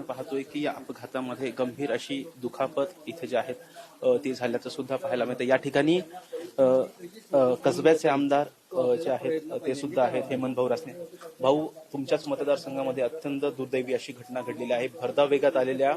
आपण पाहतोय की या अपघातामध्ये गंभीर अशी दुखापत इथे जे आहेत ती झाल्याचं सुद्धा पाहायला मिळतं. या ठिकाणी कसब्याचे आमदार जे आहेत ते सुद्धा आहेत हेमंत भाऊ रासने. भाऊ तुमच्याच मतदारसंघामध्ये अत्यंत दुर्दैवी अशी घटना घडलेली आहे. भरधाव वेगात आलेल्या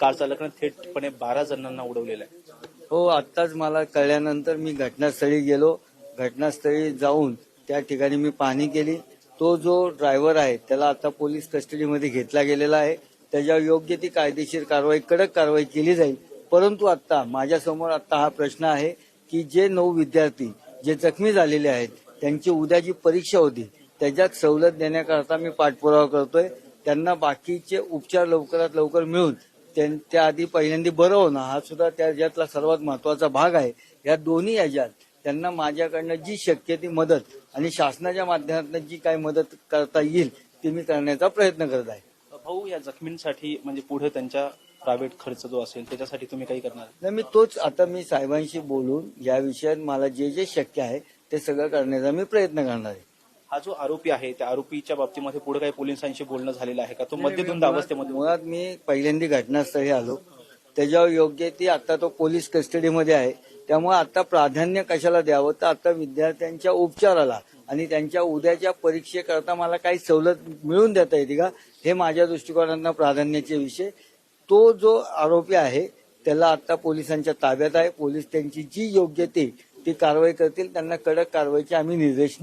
कार चालकाने थेटपणे बारा जणांना उडवलेलं आहे. हो आत्ताच मला कळल्यानंतर मी घटनास्थळी गेलो. घटनास्थळी जाऊन त्या ठिकाणी मी पाहणी केली. तो जो ड्रायव्हर आहे त्याला आता पोलीस कस्टडीमध्ये घेतला गेलेला आहे. त्याच्यावर योग्य ती कायदेशीर कारवाई कडक कारवाई केली जाईल. परंतु आता माझ्यासमोर आता हा प्रश्न आहे की जे नऊ विद्यार्थी जे जखमी झालेले आहेत त्यांची उद्या जी परीक्षा होती त्याच्यात सवलत देण्याकरता मी पाठपुरावा करतोय. त्यांना बाकीचे उपचार लवकरात लवकर मिळून त्यां- त्याआधी पहिल्यांदा बरं होणं हा सुद्धा त्याच्यातला सर्वात महत्त्वाचा भाग आहे. या दोन्ही याच्यात त्यांना माझ्याकडनं जी शक्य ती मदत आणि शासनाच्या माध्यमातून जी काही मदत करता येईल ती मी करण्याचा प्रयत्न करत आहे. या जखमींसाठी म्हणजे पुढे त्यांच्या प्रायव्हेट खर्च जो असेल त्याच्यासाठी तुम्ही काही करणार? नाही मी तोच आता मी साहेबांशी बोलून या विषयात मला जे जे शक्य आहे ते सगळं करण्याचा मी प्रयत्न करणार आहे. हा जो आरोपी आहे त्या आरोपीच्या बाबतीमध्ये पुढे काही पोलिसांशी बोलणं झालेलं आहे का? तो मध्यधुंद अवस्थेमध्ये मुळात मी पहिल्यांदा घटनास्थळी आलो. त्याच्यावर योग्य ती आता तो पोलीस कस्टडीमध्ये आहे. त्यामुळे आता प्राधान्य कशाला द्यावं? तर आता विद्यार्थ्यांच्या उपचाराला आणि त्यांच्या उद्याच्या परीक्षेकरता मला काही सवलत मिळून देता येते का? हे माझ्या दृष्टिकोनातनं प्राधान्याचे विषय. तो जो आरोपी आहे त्याला आता पोलिसांच्या ताब्यात आहे. पोलीस त्यांची जी योग्य ती ती कारवाई करतील. त्यांना कडक कारवाईचे आम्ही निर्देश